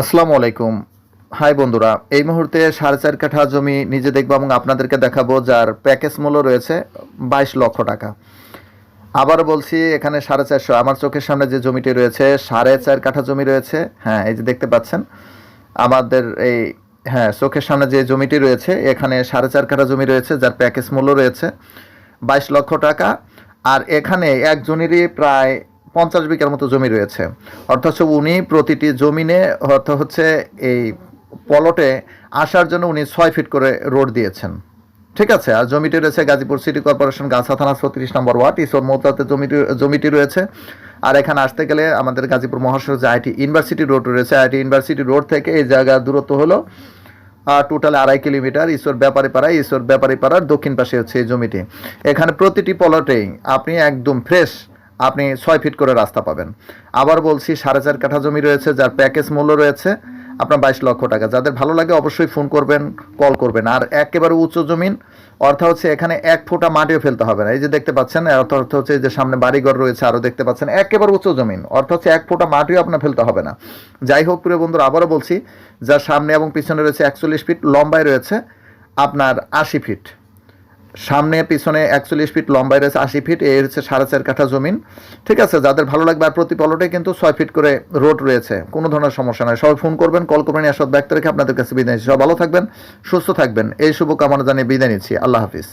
আসসালামু আলাইকুম। হাই বন্ধুরা, এই মুহূর্তে সাড়ে চার কাঠা জমি নিজে দেখব এবং আপনাদেরকে দেখাবো, যার প্যাকেজ মূল্য রয়েছে বাইশ লক্ষ টাকা। আবার বলছি, এখানে সাড়ে চারশো। আমার চোখের সামনে যে জমিটি রয়েছে, সাড়ে চার কাঠা জমি রয়েছে। হ্যাঁ এই যে দেখতে পাচ্ছেন, আমাদের এই হ্যাঁ চোখের সামনে যে জমিটি রয়েছে, এখানে সাড়ে চার কাঠা জমি রয়েছে, যার প্যাকেজ মূল্য রয়েছে বাইশ লক্ষ টাকা। আর এখানে একজনেরই প্রায় পঞ্চাশ বিঘার মতো জমি রয়েছে। অর্থাৎ উনি প্রতিটি জমিনে অর্থাৎ হচ্ছে এই পলটে আসার জন্য উনি ছয় ফিট করে রোড দিয়েছেন। ঠিক আছে, আর জমিটি রয়েছে গাজীপুর সিটি কর্পোরেশন গাছা থানা ছত্রিশ নম্বর ওয়ার্ড, ঈশ্বর মৌতাতে জমিটি জমিটি রয়েছে। আর এখানে আসতে গেলে আমাদের গাজীপুর মহাশয় যে আইটি ইউনিভার্সিটি রোড রয়েছে, আইটি ইউনিভার্সিটি রোড থেকে এই জায়গার দূরত্ব হলো টোটাল আড়াই কিলোমিটার ঈশ্বর ব্যাপারী পাড়া ঈশ্বর ব্যাপারী পাড়ার দক্ষিণ পাশে হচ্ছে এই জমিটি। এখানে প্রতিটি পলটেই আপনি একদম ফ্রেশ আপনি ছয় ফিট করে রাস্তা পাবেন। আবার বলছি, সাড়ে চার কাঠা জমি রয়েছে, যার প্যাকেজ মূল্য রয়েছে আপনার বাইশ লক্ষ টাকা। যাদের ভালো লাগে অবশ্যই ফোন করবেন, কল করবেন। আর একেবারে উচ্চ জমিন অর্থাৎ হচ্ছে এখানে এক ফোঁটা মাটিও ফেলতে হবে না। এই যে দেখতে পাচ্ছেন, অর্থ হচ্ছে যে সামনে বাড়িঘর রয়েছে, আরও দেখতে পাচ্ছেন, একেবারে উচ্চ জমিন। অর্থাৎ হচ্ছে এক ফোঁটা মাটিও আপনার ফেলতে হবে না। যাই হোক, প্রিয় বন্ধুরা, আবারও বলছি, যার সামনে এবং পিছনে রয়েছে একচল্লিশ ফিট, লম্বায় রয়েছে আপনার আশি ফিট। সামনে, পিছনে একচল্লিশ ফিট লম্বায় রয়েছে আশি ফিট, এই হচ্ছে সাড়ে চার কাঠা জমিন। ঠিক আছে, যাদের ভালো লাগবে আর প্রতি পলটে কিন্তু ছয় ফিট করে রোড রয়েছে, কোনো ধরনের সমস্যা নয় সবাই ফোন করবেন, কল করবেন, এসব ব্যক্ত রেখে আপনাদের কাছে বিদায় নিচ্ছি। সব ভালো থাকবেন, সুস্থ থাকবেন। এই শুভকামনা জানিয়ে বিদায় নিচ্ছি। আল্লাহ হাফিজ।